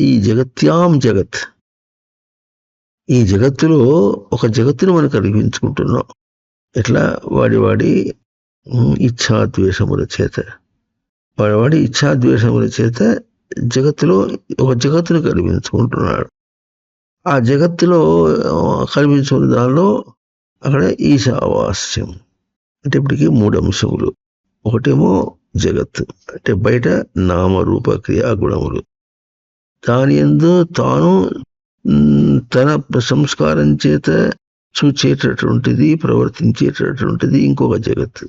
ఈ జగత్యాం జగత్. ఈ జగత్తులో ఒక జగత్తును మనం కల్పించుకుంటున్నాం ఎట్లా? వాడి వాడి ఇచ్ఛాద్వేషముల చేత. వాడి వాడి ఇచ్ఛాద్వేషముల చేత జగత్తులో ఒక జగత్తును కల్పించుకుంటున్నాడు ఆ జగత్తులో ఆ, కల్పించుకున్న దానిలో అక్కడ ఈశావాస్యం. అంటే ఇప్పటికీ మూడు అంశములు. ఒకటేమో జగత్ అంటే బయట నామరూప క్రియా గుణములు దాని ఎందు తాను తన సంస్కారం చేత చూచేటటువంటిది ప్రవర్తించేటటువంటిది ఇంకొక జగత్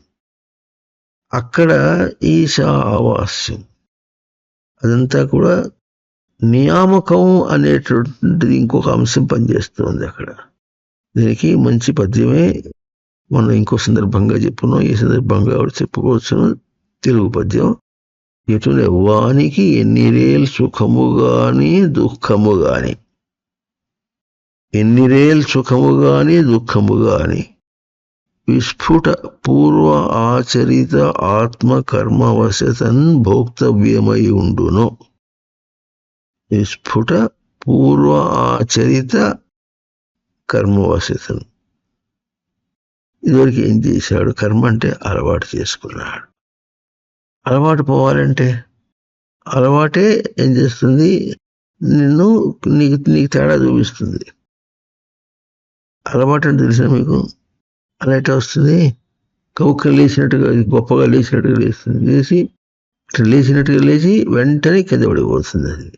అక్కడ ఈశా ఆవాస్యం. అదంతా కూడా నియామకం అనేటువంటిది ఇంకొక అంశం పనిచేస్తుంది అక్కడ. దీనికి మంచి పద్యమే మనం ఇంకో సందర్భంగా చెప్పును ఈ సందర్భంగా కూడా చెప్పుకోవచ్చును. తెలుగు పద్యం. ఇటునే వానికి ఎన్ని సుఖము గాని దుఃఖము గాని. ఎన్ని సుఖము గాని దుఃఖము గాని. విస్ఫుట పూర్వ ఆచరిత ఆత్మ కర్మవశతన్ భోక్తవ్యమై ఉండును. విస్ఫుట పూర్వ ఆచరిత కర్మవశతన్ ఇదివరకు ఏం చేశాడు? కర్మ అంటే అలవాటు చేసుకున్నాడు. అలవాటు పోవాలంటే అలవాటే ఏం చేస్తుంది? నిన్ను నీకు నీకు తేడా చూపిస్తుంది. అలవాటు అంటే తెలిసిన మీకు? అలా వస్తుంది? కౌక లేచినట్టుగా గొప్పగా లేచినట్టుగా లేస్తుంది. లేచి ఇట్లా లేచినట్టుగా లేచి వెంటనే కింద పడిపోతుంది అది.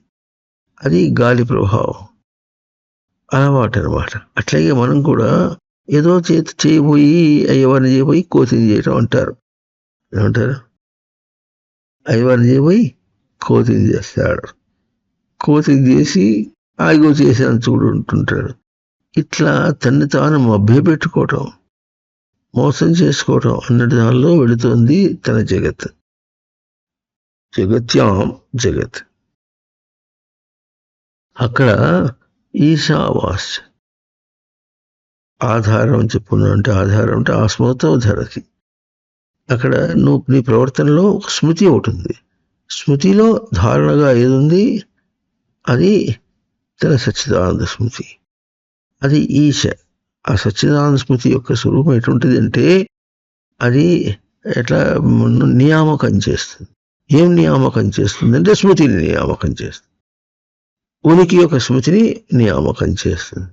అది గాలి ప్రభావం. అలవాటు అనమాట అట్లాగే మనం కూడా ఏదో చేతి చేయబోయి అయ్యవారిని చేయబోయి కోచింగ్ చేయటం అంటారు. ఏమంటారు? అయ్యవారిని చేయబోయి కోతిని చేస్తాడు. కోతిని చేసి ఆగో చేశాను చూడు ఉంటుంటాడు ఇట్లా తన్ని తాను మభ్యపెట్టుకోవటం మోసం చేసుకోవటం అన్నటి దానిలో వెళుతుంది తన జగత్. జగత్యాం జగత్. అక్కడ ఈశావాస్. ఆధారం చెప్పున్నా అంటే ఆధారం అంటే ఆస్మతో ధరతి అక్కడ నువ్వు నీ ప్రవర్తనలో ఒక స్మృతి ఒకటి ఉంది. స్మృతిలో ధారణగా ఏది ఉంది అది తన సచ్చిదానంద స్మృతి. అది ఈశ. ఆ సచ్చిదానంద స్మృతి యొక్క స్వరూపం ఎటువంటిది అంటే అది ఎట్లా నియామకం చేస్తుంది. ఏం నియామకం చేస్తుంది అంటే స్మృతిని నియామకం చేస్తుంది. ఉనికి యొక్క స్మృతిని నియామకం చేస్తుంది.